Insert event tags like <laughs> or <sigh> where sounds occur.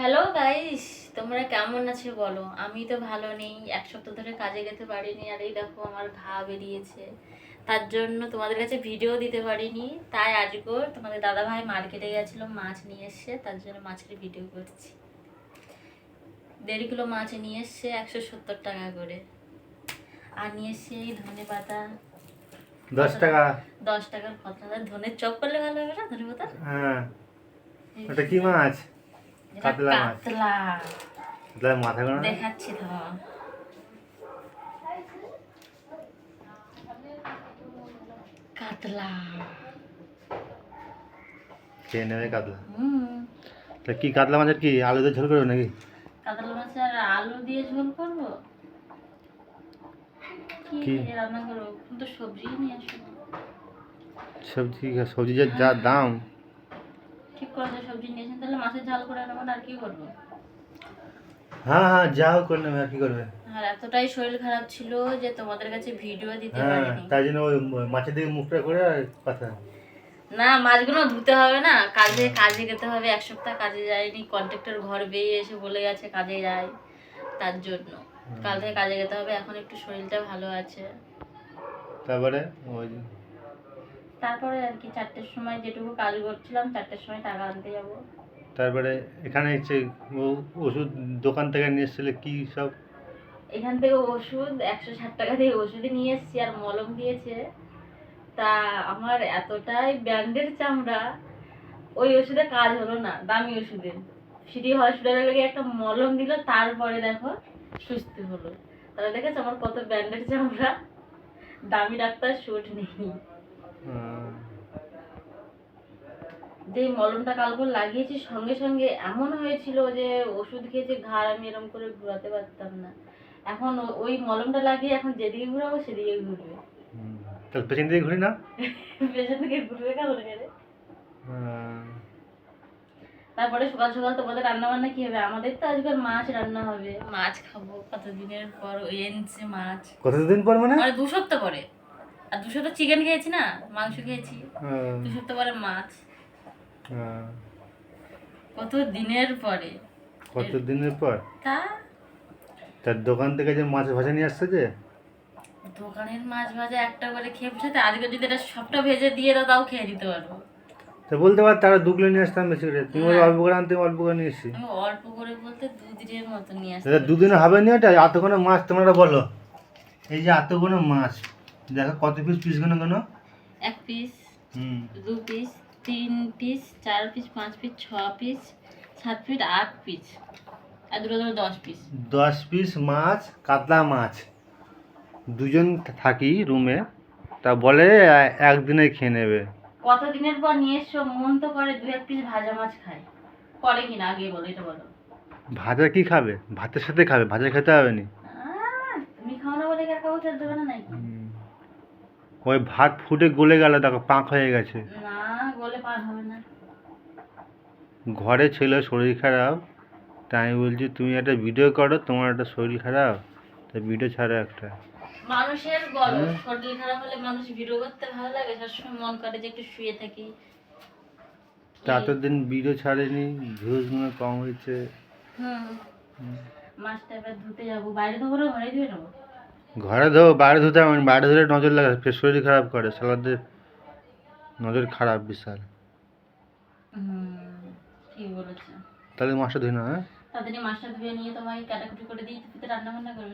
Hello guys তোমরা কেমন আছো বলো? আমি তো ভালো নেই। এক সপ্তাহ ধরে কাজে যেতে পারিনি আর এই দেখো আমার ঘা বেরিয়েছে। তার জন্য তোমাদের কাছে ভিডিও দিতে পারিনি। তাই আজকেও তোমাদের দাদা ভাই মার্কেটে গেছিল মাছ নিয়ে এসছে। তার জন্য মাছের ভিডিও করছি। দেড় কিলো মাছ নিয়ে এসছে একশো সত্তর টাকা করে। আর নিয়ে এসছে এই ধনে পাতা। দশ টাকা। দশ টাকার পাতা। ধনের চপ করলে ভালো হবে না ধনে পাতা? হ্যাঁ। ওটা কি মাছ? কাতলা কাতলা। মাথা গোনা দেখাচ্ছি তো। কাতলা। খেয়ে নেবে কাতলা? তা কি কাতলা মাছের কি আলু দিয়ে ঝোল করবে নাকি? কাতলা মাছের আলু দিয়ে ঝোল করব? কি কি? রান্না করব? কিন্তু সবজি নিয়ে আসব সবজি সবজি যা দাম করেছে সবজি নিয়েছেন তাহলে মাছের ঝাল করে নেব আর কি করব? হ্যাঁ হ্যাঁ যা হোক করে নেবে আর কি করবে? আর এতটাই শরীর খারাপ ছিল যে তোমাদের কাছে ভিডিও দিতে হ্যাঁ পারিনি। তাই জন্য ওই মাছের দিকে মুখটা করে আর কথা না মাছগুলো ধুতে হবে না কাজে কাজে যেতে হবে এক সপ্তাহ কাজে যায়নি কন্ট্রাক্টর ঘর বেরিয়ে এসে বলে গেছে কাজে যায় তার জন্য। কাল থেকে কাজে যেতে হবে এখন একটু শরীরটা ভালো আছে। তারপরে ওই তারপরে আর কি চারটের সময় যেটুকু কাজ করছিলাম চারটের সময় টাকা আনতে যাব। তারপরে এখানে হচ্ছে ও- ওষুধ দোকান থেকে নিয়ে এসেছিলে কি সব? এখান থেকে ওষুধ একশো ষাট টাকা দিয়ে ওষুধ নিয়ে এসেছি আর মলম দিয়েছে। তা আমার এতটাই ব্র্যান্ডের চামড়া ওই ওষুধে কাজ হলো না দামি ওষুধে। সিটি হসপিটালে গিয়ে একটা মলম দিল তারপরে দেখো সুস্থ হলো। তাহলে দেখেছ আমার কত ব্র্যান্ডের চামড়া? দামি ডাক্তার শুট নেই। যে মলমটা কালকে লাগিয়েছি সঙ্গে সঙ্গে এমন হয়েছিল যে ওষুধ খেয়েছে ঘাড় আমি এরকম করে ঘোরাতে পারতাম না। এখন ওই মলমটা লাগিয়ে এখন যেদিকে ঘুরাবো সেদিকে ঘুরবে। তাহলে পেছন দিকে ঘুরি না? <laughs> পেছন থেকে ঘুরবে কেমন করে তারপরে সকাল সকাল তোমাদের রান্না বান্না কি হবে? আমাদের তো আজকাল মাছ রান্না হবে। মাছ খাব কতদিনের পর? এনেছে মাছ। কতদিন পর মানে? মানে দু সপ্তাহ পরে। আর দু সপ্তাহ চিকেন খেয়েছি না মাংস খেয়েছি। আহ, দু সপ্তাহ পরে মাছ। আহ, কত দিনের পরে? কতদিনের পর? তা? তার দোকান থেকে যে মাছ ভাজা নিয়ে আসছে যে? দোকানের মাছ ভাজা একটা করে খেয়ে বসে আজকে যদি এটা সবটা ভেজে দিয়ে দাও তাও খেয়ে দিতে পারব। তা বলতে পার তারা দু কিলো নিয়ে আসতাম বেশি করে। তুমি বলে অল্প করে আনতে অল্প করে নিয়ে এসছি। অল্প করে বলতে দুদিনের মতো নিয়ে দাদা দুদিনে হবে নি ওটা এতগুলো মাছ তোমরা বলো। এই যে এতগুলো মাছ। দেখো কত পিস পিসগুলো কেন? এক পিস হুম। দু পিস তিন পিস চার পিস পাঁচ পিস ছ পিস সাত পিস আট পিস আর দুটো ধরো দশ পিস দশ পিস মাছ কাতলা মাছ। দুজন থাকি রুমে তা বলে একদিনে খেয়ে নেবে। কত দিনের পর নিয়ে এসো মন তো করে দু এক পিস ভাজা মাছ খায়। করে কিনা? আগে বলো এটা বলো। ভাজা কি খাবে? ভাতের সাথে খাবে? ভাজা খেতে হবে নি? তুমি খাও না বলে কি আর কাউকে খেতে দেবে না নাকি? ওই ভাত ফুটে গলে গেল দেখো পাক হয়ে গেছে। ঘরে ছিল শরীর খারাপ তাই আমি বলছি তুমি একটা ভিডিও করো তোমার একটা শরীর খারাপ তা ভিডিও ছাড়ো একটা। মানুষের বলো। শরীর খারাপ হলে মানুষ ভিডিও করতে ভালো লাগে সবসময় মন করে যে একটু শুয়ে থাকি। এতদিন ভিডিও ছাড়েনি ভিউজ মনে কম হয়েছে। হুম। হুম। মাছটা এবার ধুতে যাব বাইরে ধোবো না ঘরে ধুয়ে নেব? ঘরে ধো বাইরে ধুতে হবে না, বাইরে ধরে নজর লাগে ফের শরীর খারাপ করে সালাদের নজর খারাপ বিশাল। তাহলে মাছটা ধুই না হ্যাঁ? তাড়াতাড়ি মাছটা ধুয়ে নিয়ে তোমাকে কাটাকুটি করে দিই তুই রান্না বান্না করবে।